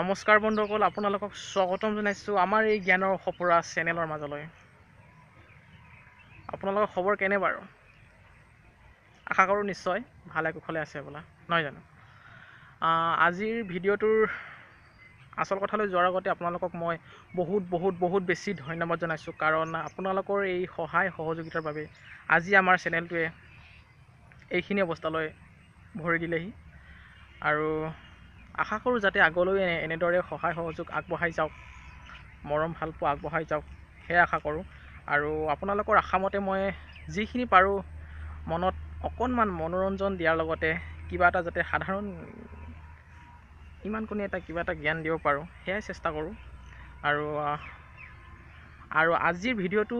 নমস্কাৰ বন্ধুসকল আপোনালোকক স্বাগতম জনাইছোঁ আমাৰ এই জ্ঞানৰ সপোৰা চেনেলৰ মাজলৈ। আপোনালোকৰ খবৰ কেনে বাৰু? আশা কৰোঁ নিশ্চয় ভালে কুশলে আছে বোলা নহয় জানো? আজিৰ ভিডিঅ'টোৰ আচল কথালৈ যোৱাৰ আগতে আপোনালোকক মই বহুত বহুত বহুত বেছি ধন্যবাদ জনাইছোঁ কাৰণ আপোনালোকৰ এই সহায় সহযোগিতাৰ বাবে আজি আমাৰ চেনেলটোৱে এইখিনি অৱস্থালৈ ভৰি দিলেহি। আৰু আশা কৰোঁ যাতে আগলৈ এনে- এনেদৰে সহায় সহযোগ আগবঢ়াই যাওক মৰম ভালপোৱা আগবঢ়াই যাওক সেয়া আশা কৰোঁ। আৰু আপোনালোকৰ আশামতে মই যিখিনি পাৰোঁ মনত অকণমান মনোৰঞ্জন দিয়াৰ লগতে কিবা এটা যাতে সাধাৰণ ইমানকণি এটা কিবা এটা জ্ঞান দিব পাৰোঁ সেয়াই চেষ্টা কৰোঁ। আৰু আৰু আজিৰ ভিডিঅ'টো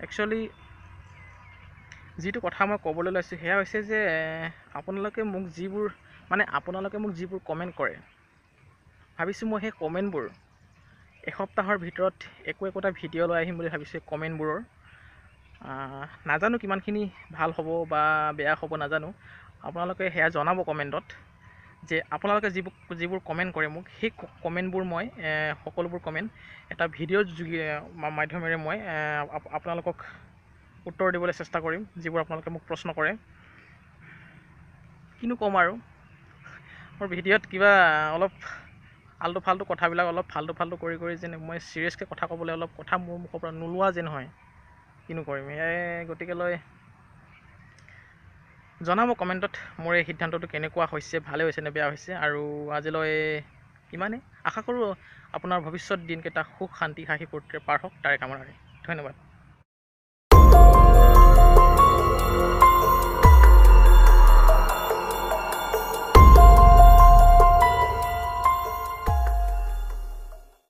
একচুৱেলি যিটো কথা মই ক'বলৈ লৈছোঁ সেয়া হৈছে যে আপোনালোকে মোক যিবোৰ মানে আপোনালোকে মোক যিবোৰ কমেণ্ট কৰে ভাবিছোঁ মই সেই কমেণ্টবোৰ এসপ্তাহৰ ভিতৰত একো একোটা ভিডিঅ' লৈ আহিম বুলি ভাবিছোঁ কমেণ্টবোৰৰ নাজানো কিমানখিনি ভাল হ'ব বা বেয়া হ'ব নাজানো। আপোনালোকে সেয়া জনাব কমেণ্টত যে আপোনালোকে যিবোৰ যিবোৰ কমেণ্ট কৰে মোক সেই কমেণ্টবোৰ মই সকলোবোৰ কমেণ্ট এটা ভিডিঅ'ৰ যোগে মাধ্যমেৰে মই আপোনালোকক উত্তৰ দিবলৈ চেষ্টা কৰিম যিবোৰ আপোনালোকে মোক প্ৰশ্ন কৰে। কিনো ক'ম আৰু? মোৰ ভিডিঅ'ত কিবা অলপ আল্টু ফাল্টু কথাবিলাক অলপ ফাল্টু ফাল্টু কৰি কৰি যেন মই ছিৰিয়াছকৈ কথা ক'বলৈ অলপ কথা মোৰ মুখৰ পৰা নোলোৱা যেন হয় কিনো কৰিম? সেয়াই গতিকেলৈ জনাব কমেণ্টত মোৰ এই সিদ্ধান্তটো কেনেকুৱা হৈছে ভালে হৈছে নে বেয়া হৈছে আৰু আজিলৈ ইমানেই। আশা কৰোঁ আপোনাৰ ভৱিষ্যত দিনকেইটা সুখ শান্তি হাঁহি ফূৰ্তিৰে পাৰ হওক তাৰে কামনাৰে ধন্যবাদ।